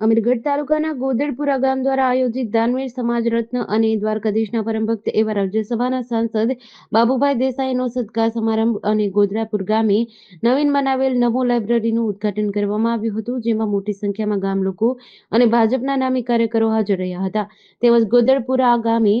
અમીરગઢ તાલુકાના ગોદડપુરા ગામ દ્વારા આયોજિત દાનવીર સમાજ રત્ન અને દ્વારકાધીશના પરમ ભક્ત એવા રાજ્યસભાના સાંસદ બાબુભાઈ દેસાઈનો સત્કાર સમારંભ અને ગોદરાપુર ગામે નવીન બનાવેલ નમો લાઇબ્રેરીનું ઉદ્ઘાટન કરવામાં આવ્યું હતું, જેમાં મોટી સંખ્યામાં ગામ લોકો અને ભાજપના નામી કાર્યકરો હાજર રહ્યા હતા. તેમજ ગોદડપુરા ગામે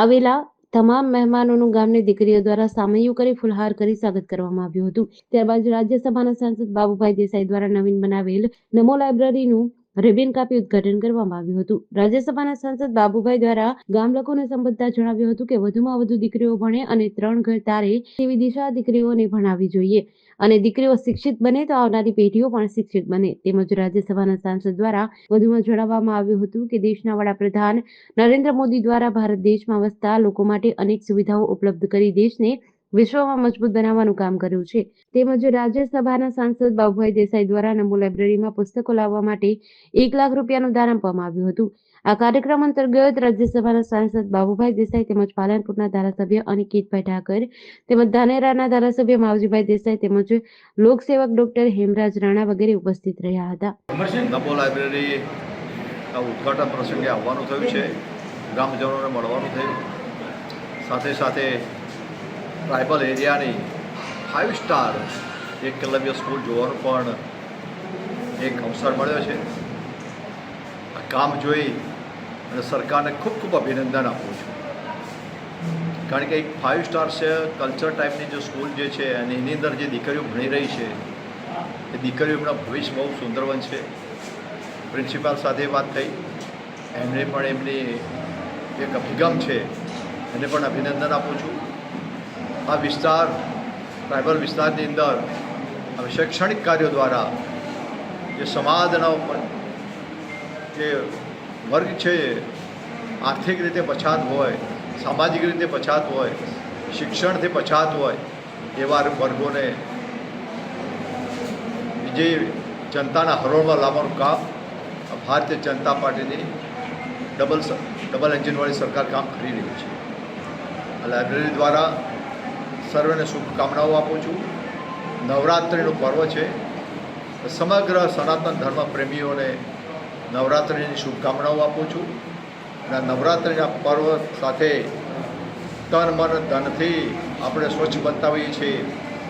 આવેલા તમામ મહેમાનોનું ગામની દીકરીઓ દ્વારા સામૈયું કરી ફુલહાર કરી સ્વાગત કરવામાં આવ્યું હતું. ત્યારબાદ રાજ્યસભાના સાંસદ બાબુભાઈ દેસાઈ દ્વારા નવીન બનાવેલ નમો લાઇબ્રેરીનું રિબિન કાપી ઉદ્ઘાટન કરવામાં આવ્યું હતું. રાજ્યસભાના સાંસદ બાબુભાઈ દ્વારા ગામ લોકોને સંબોધતા જણાવ્યું હતું કે વધુમાં વધુ દીકરીઓ ભણે અને ત્રણ ઘર તારે તેવી દિશા દીકરીઓને ભણાવવી જોઈએ. અને દીકરીઓ શિક્ષિત બને તો આવનારી પેઢીઓ પણ શિક્ષિત બને. તેમજ રાજ્યસભાના સાંસદ દ્વારા વધુમાં જણાવવામાં આવ્યું હતું કે દેશના વડાપ્રધાન નરેન્દ્ર મોદી દ્વારા ભારત દેશમાં વસતા લોકો માટે અનેક સુવિધાઓ ઉપલબ્ધ કરી દેશને વિશ્વમાં મજબૂત બનાવવાનું કામ કર્યું છે. તેમજ રાજ્યસભાના સાંસદ બાબુભાઈ દેસાઈ દ્વારા નમો લાઇબ્રેરીમાં પુસ્તકો લાવવા માટે એક લાખ રૂપિયાનું દાન આપવામાં આવ્યું હતું. આ કાર્યક્રમ અંતર્ગત રાજ્યસભાના સાંસદ બાબુભાઈ દેસાઈ તેમજ પાલનપુરના ધારાસભ્ય અનિકેતભાઈ ઠાકર તેમજ ધાનેરાના ધારાસભ્ય માવજીભાઈ દેસાઈ તેમજ લોકસેવક ડોક્ટર હેમરાજ રાણા વગેરે ઉપસ્થિત રહ્યા હતા. નમો લાઇબ્રેરી ઉદઘાટન પ્રસંગે આવવાનું થયું છે. ગ્રામજનોને મળવાનું થયું. સાથે સાથે ટ્રાઇબલ એરિયાની ફાઇવ સ્ટાર એકલવ્ય સ્કૂલ જોવાનો પણ એક અવસર મળ્યો છે. આ કામ જોઈ અને સરકારને ખૂબ ખૂબ અભિનંદન આપું છું. કારણ કે એક ફાઇવ સ્ટાર છે કલ્ચર ટાઈપની જે સ્કૂલ જે છે, અને એની અંદર જે દીકરીઓ ભણી રહી છે, એ દીકરીઓ એમના ભવિષ્ય બહુ સુંદર બનશે પ્રિન્સિપાલ સાથે વાત થઈ એમને પણ એમની એક અભિગમ છે, એને પણ અભિનંદન આપું છું. આ વિસ્તાર, ટ્રાઇબલ વિસ્તારની અંદર હવે શૈક્ષણિક કાર્યો દ્વારા જે સમાજના જે વર્ગ છે આર્થિક રીતે પછાત હોય, સામાજિક રીતે પછાત હોય, શિક્ષણથી પછાત હોય, એવા વર્ગોને જે જનતાના હરોળમાં લાવવાનું કામ ભારતીય જનતા પાર્ટીની ડબલ ડબલ એન્જિનવાળી સરકાર કામ કરી રહી છે. આ લાઇબ્રેરી દ્વારા સર્વેને શુભકામનાઓ આપું છું. નવરાત્રિનું પર્વ છે. સમગ્ર સનાતન ધર્મ પ્રેમીઓને નવરાત્રિની શુભકામનાઓ આપું છું. અને નવરાત્રિના પર્વ સાથે તન મન ધનથી આપણે સ્વચ્છ બતાવીએ છીએ.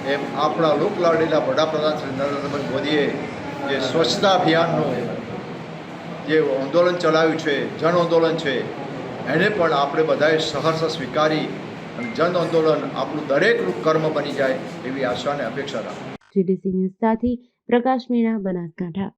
એમ આપણા લોકલાડીના વડાપ્રધાન શ્રી નરેન્દ્રભાઈ મોદીએ જે સ્વચ્છતા અભિયાનનું જે આંદોલન ચલાવ્યું છે, જન આંદોલન છે, એને પણ આપણે બધાએ સહર્ષ સ્વીકારી અને જન આંદોલન આપણું દરેક કર્મ બની જાય એવી આશા અને અપેક્ષા રાખું. જીડીસી ન્યૂઝ સાથે પ્રકાશ મીણા બનાસકાંઠા.